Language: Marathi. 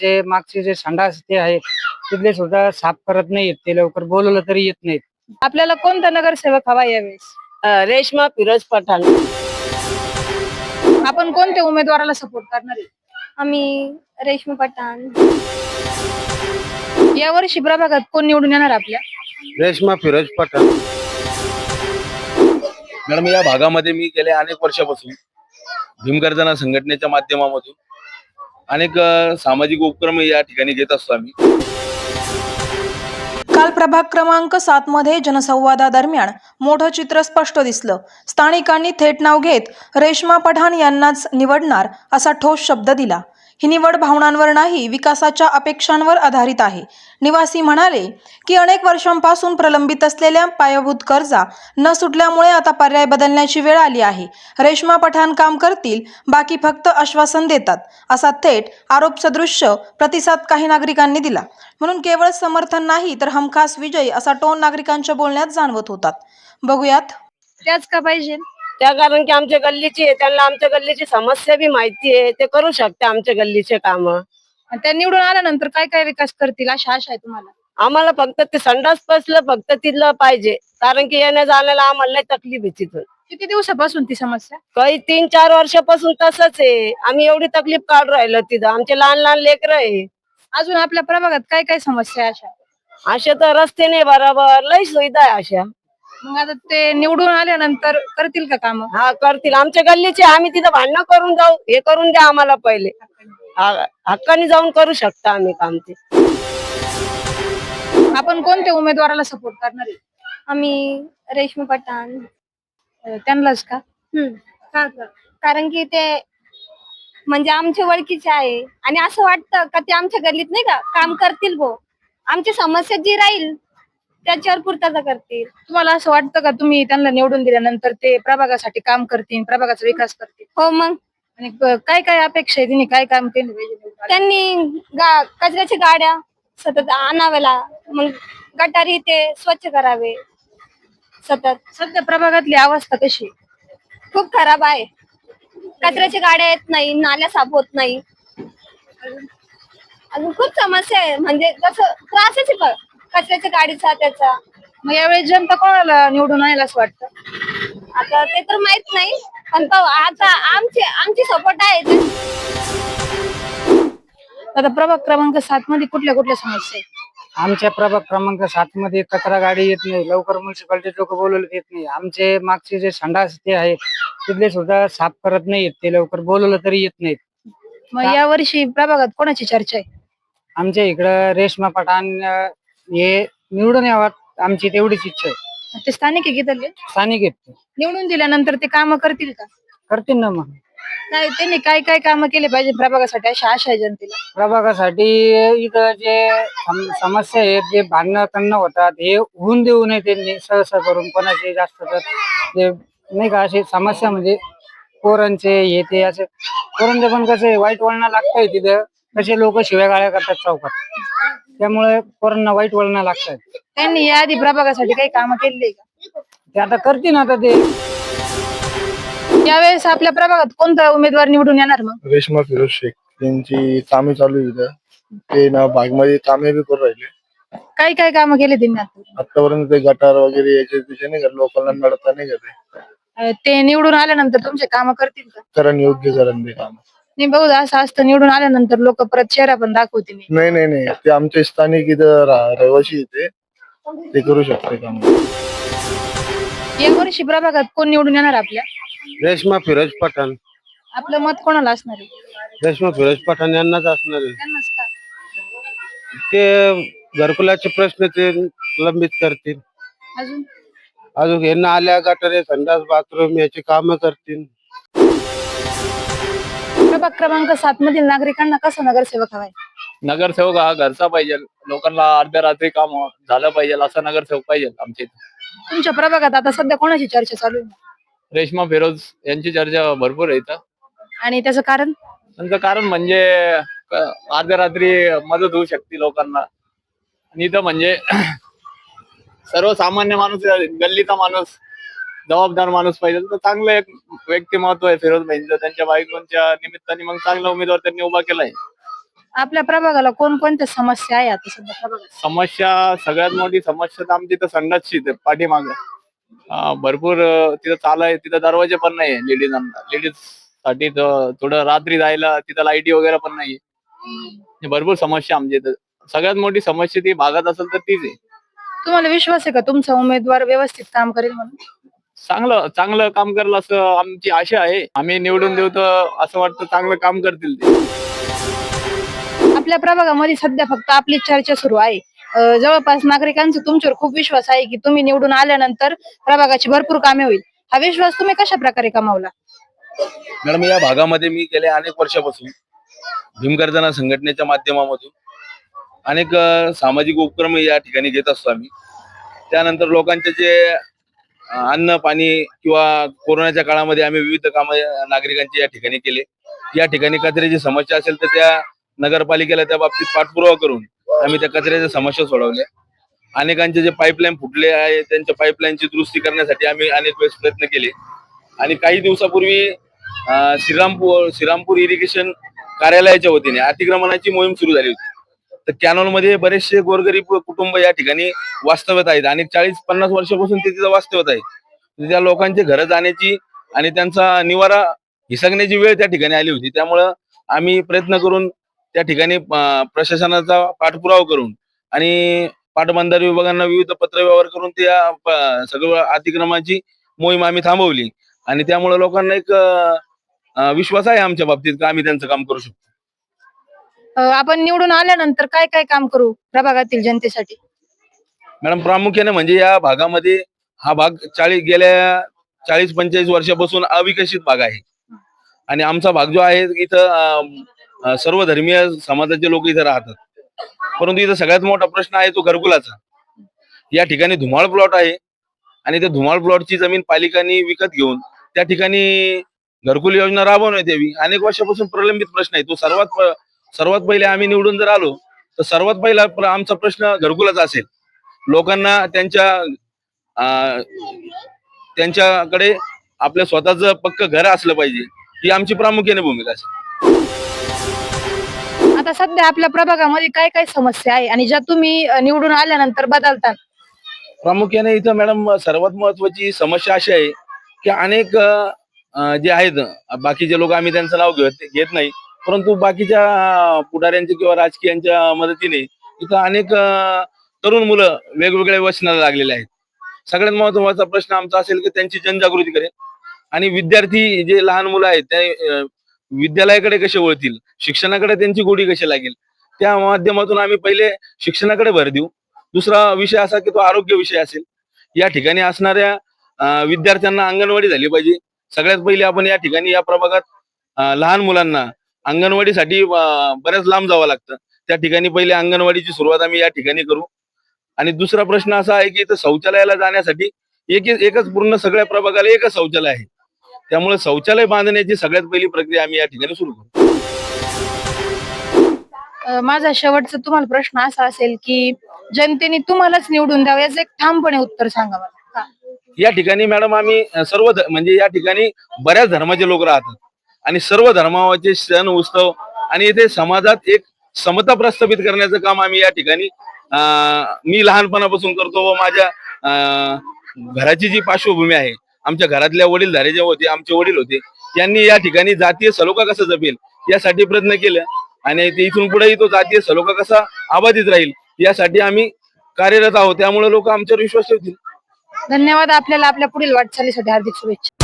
आमचे मागचे जे संडास ते आहेत तिथले सुद्धा साफ करत नाहीत ते लवकर बोलवलं तरी येत नाहीत. आपल्याला कोणता नगरसेवक हवा यावेळेस? अ, रेश्मा फिरोज पठाण. आपण कोणत्या उमेदवाराला सपोर्ट करणार आहे? आम्ही रेशमी पठाण. या वर्षी प्रभागात कोण निवडून येणार आपल्या? रेश्मा फिरोज पठाण. मॅडम या भागामध्ये मी गेल्या अनेक वर्षापासून भीमगर्जना संघटनेच्या माध्यमामधून अनेक सामाजिक उपक्रम या ठिकाणी घेत असतो आम्ही. काल प्रभाग क्रमांक सात मध्ये जनसंवादादरम्यान मोठं चित्र स्पष्ट दिसलं. स्थानिकांनी थेट नाव घेत रेश्मा पठाण यांनाच निवडणार असा ठोस शब्द दिला. ही निवड भावनांवर नाही विकासाच्या अपेक्षांवर आधारित आहे. निवासी म्हणाले की अनेक वर्षांपासून प्रलंबित असलेल्या पायाभूत कर्जा न सुटल्यामुळे आता पर्याय बदलण्याची वेळ आली आहे. रेश्मा पठाण काम करतील बाकी फक्त आश्वासन देतात असा थेट आरोप सदृश्य प्रतिसाद काही नागरिकांनी दिला. म्हणून केवळ समर्थन नाही तर हमखास विजय असा टोन नागरिकांच्या बोलण्यात जाणवत होतात. बघूयात. त्याच का पाहिजे? त्या कारण की आमच्या गल्लीची आहे त्यांना आमच्या गल्लीची समस्या बी माहिती आहे ते करू शकते आमच्या गल्लीचे काम. त्या निवडून आल्यानंतर काय काय विकास करतील अशा आशा आहे तुम्हाला? आम्हाला फक्त ते संडास पसलं फक्त तिथलं पाहिजे. कारण की येण्या जाण्याला आम्हाला लय तकलीफ आहे तिथून. किती दिवसापासून ती समस्या? काही तीन चार वर्षापासून तसंच आहे. आम्ही एवढी तकलीफ काढून राहिलो तिथं. आमचे लहान लहान लेकर आहे. अजून आपल्या प्रभागात काय काय समस्या आहे अशा? असे तर रस्ते नाही बरोबर. लय सुविधा आहे अशा. मग आता ते निवडून आल्यानंतर करतील का काम? हा करतील. आमच्या गल्लीचे आम्ही तिथं भांडणं करून जाऊ हे करून द्या आम्हाला पहिले. हा- हक्काने जाऊन करू शकता आम्ही काम ते. आपण कोणत्या उमेदवाराला सपोर्ट करणार? आहे आम्ही रेशमी पठाण. अं, त्यांनाच का? हम्म. का का? कारण की ते म्हणजे आमच्या ओळखीचे आहे. आणि असं वाटतं का ते आमच्या गल्लीत नाही का? काम करतील भो. आमची समस्या जी राहील त्याच्यावर पूर्तता करतील. तुम्हाला असं वाटतं का तुम्ही त्यांना निवडून दिल्यानंतर ते प्रभागासाठी काम करतील प्रभागाचा विकास करतील? हो मग. आणि क- काय काय अपेक्षा आहे त्यांनी काय काम केलं? पाहिजे? त्यांनी गा कचऱ्याच्या गाड्या सतत आणाव्याला मग गटारी ते स्वच्छ करावे. सतत. सध्या प्रभागातली अवस्था कशी आहे? खूप खराब आहे. कचऱ्याच्या गाड्या येत नाही नाल्या साफ होत नाही. अजून खूप समस्या आहे. म्हणजे जसं त्रासच आहे. प- कचऱ्याच्या गाडीचा त्याचा मग यावेळी जनता कोणाला निवडून आणायला असं वाटतं? आता ते तर माहीत नाही पण पाहू, आता आमचे आमची सपोर्ट आहे. आता प्रभाग क्रमांक सात मध्ये कुठल्या कुठल्या समस्या आहेत? आमच्या प्रभाग क्रमांक सात मध्ये कचरा गाडी येत नाही लवकर म्युन्सिपाल्टी लोक बोलवलं येत नाही. आमचे मागचे जे संडास ते आहेत तिथले सुद्धा साफ करत नाहीत ते लवकर बोलवलं तरी येत नाहीत. मग या वर्षी प्रभागात कोणाची चर्चा आहे? आमच्या इकडं रेशमा पठाण अं, हे निवडून यावं आमची तेवढीच इच्छा आहे. ते स्थानिक आहे की इथले? स्थानिक आहेत ते. निवडून दिल्यानंतर ते काम करतील का? करतील ना मग. नाही त्यांनी काय काय काम केले पाहिजे प्रभागासाठी अशा आशा आहे जनतेला? प्रभागासाठी इथं जे सम- समस्या आहेत जे भांडणं करणं होतात हे होऊन देऊ नये त्यांनी सहसा करून कोणाचे जास्त तर जे नाही का असे समस्या म्हणजे पोरांचे हे ते असे पोरांचे पण कसे वाईट वळण लागतंय तिथं. कसे लोक शिव्या गाळ्या करतात चौकात. त्यामुळे पोरांना वाईट वळण लागतात त्यांनी याआधी प्रभागासाठी काही काम केलेली का? ते आता करतील आता ते. यावेळेस आपल्या प्रभागात कोणता उमेदवार निवडून येणार मग? रेश्मा फिरोज शेख यांची कामे चालू आहे इथं. ते ना भागमध्ये कामे बी करू राहिले. काय काय काम केले त्यांनी आता? आतापर्यंत ते गटार वगैरे याचे तिचे नाही का लोकांना नडता नाही का ते अं, ते निवडून आल्यानंतर तुमचे काम करतील का? करण योग्य करण ते काम. नाही बहुधा असं असतं. निवडून आल्यानंतर लोक परत चेहरा पण दाखवतील. नाही. नाही नाही. नाही ते आमचे स्थानिक इथं रा- रहिवासी आहे ते करू शकते काम. या वर्षी प्रभागात कोण निवडून येणार आपल्या? रेश्मा फिरोज पठाण. आपलं मत कोणाला असणार आहे? रेश्मा फिरोज पठाण यांनाच असणार आहे. त्यांनाच का? ते घरकुलाचे प्रश्न ते लंबित करतील. अजून? अजून हे नाल्या गटारे संडास बाथरूम याची कामं करतील. प्रभाग क्रमांक सात मधील नागरिकांना कसा नगरसेवक हवाय? नगरसेवक हा घरचा पाहिजे. लोकांना अर्ध्या रात्री काम झालं पाहिजे असा नगरसेवक पाहिजे आमच्या इथे. तुमच्या प्रभागात आता सध्या कोणाची चर्चा चालू आहे? रेश्मा फिरोज यांची चर्चा भरपूर आहे इथं. आणि त्याचं कारण? त्यांचं कारण म्हणजे क- अर्ध्या रात्री मदत होऊ शकते लोकांना. आणि इथं म्हणजे सर्वसामान्य माणूस गल्लीचा माणूस जबाबदार माणूस पाहिजे तर चांगलं एक व्यक्तिमत्व आहे फिरोज भाईंचं त्यांच्या बायकोंच्या निमित्ताने मग चांगला उमेदवार त्यांनी उभा केलाय. आपल्या प्रभागाला कोणकोणत्या समस्या आहे आता सध्या प्रभागात? समस्या सगळ्यात मोठी समस्या तर आमची संडासचीच आहे पाठीमाग. भरपूर अं, तिथं चाल आहे तिथं दरवाजे पण नाही लेडीजांना. लेडीजसाठी थोडं रात्री जायला तिथं लाईटी वगैरे पण नाही हे भरपूर समस्या आमच्या इथं. सगळ्यात मोठी समस्या ती भागात असेल तर तीच आहे. तुम्हाला विश्वास आहे का तुमचा उमेदवार व्यवस्थित काम करेल म्हणून? चांगलं चांगलं काम करेल असं आमची आशा आहे. आम्ही निवडून देऊ तर असं वाटतं चांगलं काम करतील ते. आपल्या प्रभागामध्ये सध्या फक्त आपली चर्चा सुरू आहे. अं, जवळपास नागरिकांचा तुमच्यावर खूप विश्वास आहे की तुम्ही निवडून आल्यानंतर प्रभागाची भरपूर कामे होईल. हा विश्वास तुम्ही कशा प्रकारे कमावला मॅडम या भागामध्ये मी गेल्या अनेक वर्षापासून भीमगर्जना संघटनेच्या माध्यमामधून अनेक अ, सामाजिक उपक्रम या ठिकाणी घेत असतो आम्ही. त्यानंतर लोकांचे जे अन्न पाणी किंवा कोरोनाच्या काळामध्ये आम्ही विविध कामं नागरिकांची या ठिकाणी केले. या ठिकाणी कचऱ्याची समस्या असेल तर त्या नगरपालिकेला त्या बाबतीत पाठपुरावा करून आम्ही त्या कचऱ्याच्या समस्या सोडवल्या. अनेकांचे जे पाईपलाईन फुटले आहे त्यांच्या पाईपलाईनची दुरुस्ती करण्यासाठी आम्ही अनेक वेळेस प्रयत्न केले. आणि काही दिवसापूर्वी श्रीरामपूर श्रीरामपूर इरिगेशन कार्यालयाच्या वतीने अतिक्रमणाची मोहीम सुरू झाली होती. तर कॅनॉलमध्ये बरेचसे गोरगरीब कुटुंब या ठिकाणी वास्तव्यात आहेत. आणि चाळीस पन्नास वर्षापासून ते तिथं वास्तव्यात आहे त्या लोकांचे घरं जाण्याची आणि त्यांचा निवारा हिसकण्याची वेळ त्या ठिकाणी आली होती. त्यामुळं आम्ही प्रयत्न करून त्या ठिकाणी प्रशासनाचा पाठपुरावा करून आणि पाटबंधारे विभागांना विविध पत्रव्यवहार करून त्या सगळं अतिक्रमणाची मोहीम आम्ही थांबवली. आणि त्यामुळे लोकांना एक विश्वास आहे आमच्या बाबतीत का आम्ही त्यांचं काम करू शकतो? आपण निवडून आल्यानंतर काय काय काम करू प्रभागातील जनतेसाठी? मॅडम प्रामुख्याने म्हणजे या भागामध्ये हा भाग चाळीस गेल्या चाळीस पंचेचाळीस वर्षापासून अविकसित भाग आहे. आणि आमचा भाग जो आहे इथं सर्व धर्मीय समाजाचे लोक इथं राहतात. परंतु इथं सगळ्यात मोठा प्रश्न आहे तो घरकुलाचा. या ठिकाणी धुमाळ प्लॉट आहे आणि त्या धुमाळ प्लॉटची जमीन पालिकांनी विकत घेऊन त्या ठिकाणी घरकुल योजना राबवण्यात यावी. अनेक वर्षापासून प्रलंबित प्रश्न आहे. तो सर्वात सर्वात पहिले आम्ही निवडून जर आलो तर सर्वात पहिला आमचा प्रश्न घरकुलाचा असेल. लोकांना त्यांच्या त्यांच्याकडे आपल्या स्वतःच पक्क घर असलं पाहिजे ही आमची प्रामुख्याने भूमिका असेल. आता सध्या आपल्या प्रभागामध्ये काय काय समस्या आहे आणि ज्या तुम्ही निवडून आल्यानंतर बदलता प्रामुख्याने इथं मॅडम सर्वात महत्वाची समस्या अशी आहे की अनेक जे आहेत बाकीचे लोक आम्ही त्यांचं नाव घेत घेत नाही. परंतु बाकीच्या पुढाऱ्यांच्या किंवा राजकीयांच्या मदतीने इथं अनेक तरुण मुलं वेगवेगळ्या व्यसनाला लागलेले आहेत. सगळ्यात महत्त्वाचा प्रश्न आमचा असेल की त्यांची जनजागृती करेल. आणि विद्यार्थी जे लहान मुलं आहेत ते विद्यालयाकडे कसे वळतील? शिक्षणाकडे त्यांची गोडी कशी लागेल? त्या माध्यमातून आम्ही पहिले शिक्षणाकडे भर देऊ. दुसरा विषय असा की तो आरोग्य विषय असेल. या ठिकाणी असणाऱ्या विद्यार्थ्यांना अंगणवाडी झाली पाहिजे. सगळ्यात पहिले आपण या ठिकाणी या प्रभागात लहान मुलांना अंगणवाडीसाठी बऱ्याच लांब जावं लागतं. त्या ठिकाणी पहिले अंगणवाडीची सुरुवात आम्ही या ठिकाणी करू. आणि दुसरा प्रश्न असा आहे की इथं शौचालयाला जाण्यासाठी एक एकच पूर्ण सगळ्या प्रभागाला एकच शौचालय आहे. त्यामुळे शौचालय बांधण्याची सगळ्यात पहिली प्रक्रिया आम्ही या ठिकाणी सुरू करू. माझा शेवटचा तुम्हाला प्रश्न असा असेल की जनतेने तुम्हालाच निवडून द्यावं याचं एक ठामपणे उत्तर सांगा मला? या ठिकाणी मॅडम आम्ही सर्व म्हणजे या ठिकाणी बऱ्याच धर्माचे लोक राहतात. आणि सर्व धर्माचे सण उत्सव आणि इथे समाजात एक समता प्रस्थापित करण्याचं काम आम्ही या ठिकाणी मी लहानपणापासून करतो व माझ्या घराची जी पार्श्वभूमी आहे आमच्या घरातल्या वडीलधारे जे होते आमचे वडील होते यांनी या ठिकाणी जातीय सलोखा कसा जपेल यासाठी प्रयत्न केला आणि ते इथून पुढेही तो जातीय सलोखा कसा अबाधित राहील यासाठी आम्ही कार्यरत आहोत. त्यामुळे लोक आमच्यावर विश्वास ठेवतील. धन्यवाद. आपल्याला आपल्या पुढील वाटचालीसाठी हार्दिक शुभेच्छा.